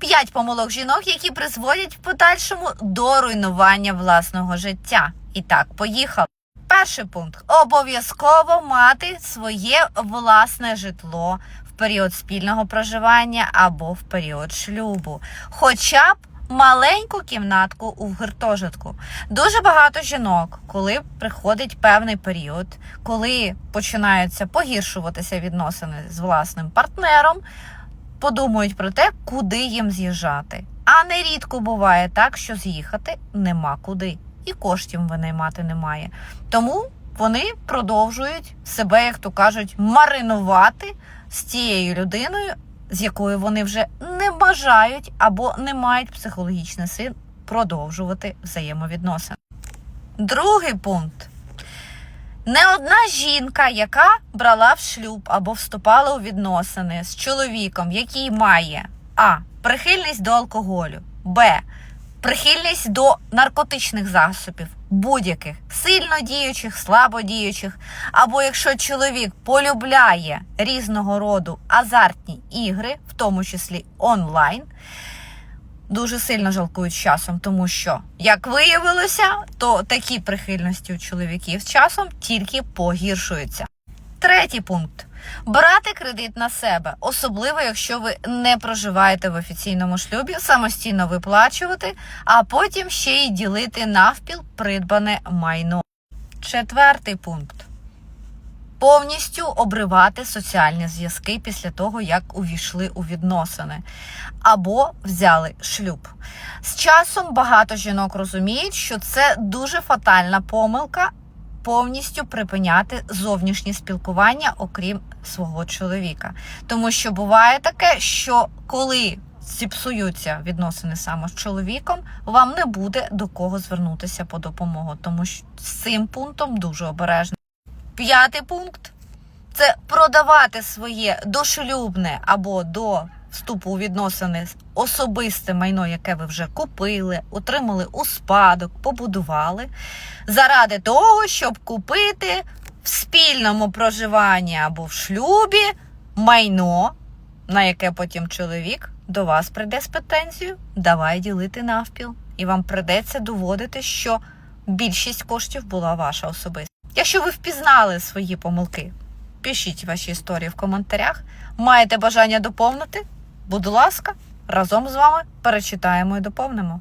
П'ять помилок жінок, які призводять в подальшому до руйнування власного життя. І так, поїхали. Перший пункт: обов'язково мати своє власне житло в період спільного проживання або в період шлюбу, хоча б маленьку кімнатку у гуртожитку. Дуже багато жінок, коли приходить певний період, коли починаються погіршуватися відносини з власним партнером, подумають про те, куди їм з'їжджати. А нерідко буває так, що з'їхати нема куди, і коштів винаймати немає. Тому вони продовжують себе, як то кажуть, маринувати з тією людиною, з якою вони вже не бажають або не мають психологічних сил продовжувати взаємовідносини. Другий пункт. Не одна жінка, яка брала в шлюб або вступала у відносини з чоловіком, який має а. Прихильність до алкоголю, б. Прихильність до наркотичних засобів, будь-яких сильно діючих, слабо діючих, або якщо чоловік полюбляє різного роду азартні ігри, в тому числі онлайн, дуже сильно жалкують з часом, тому що, як виявилося, то такі прихильності у чоловіків з часом тільки погіршуються. Третій пункт. Брати кредит на себе, особливо якщо ви не проживаєте в офіційному шлюбі, самостійно виплачувати, а потім ще й ділити навпіл придбане майно. Четвертий пункт. Повністю обривати соціальні зв'язки після того, як увійшли у відносини або взяли шлюб. З часом багато жінок розуміють, що це дуже фатальна помилка повністю припиняти зовнішнє спілкування, окрім свого чоловіка. Тому що буває таке, що коли зіпсуються відносини саме з чоловіком, вам не буде до кого звернутися по допомогу, тому що з цим пунктом дуже обережно. П'ятий пункт це продавати своє дошлюбне або до вступу у відносини особисте майно, яке ви вже купили, отримали у спадок, побудували, заради того, щоб купити в спільному проживанні або в шлюбі майно, на яке потім чоловік до вас прийде з претензією, давай ділити навпіл. І вам придеться доводити, що більшість коштів була ваша особиста. Якщо ви впізнали свої помилки, пишіть ваші історії в коментарях. Маєте бажання доповнити? Будь ласка, разом з вами перечитаємо і доповнимо.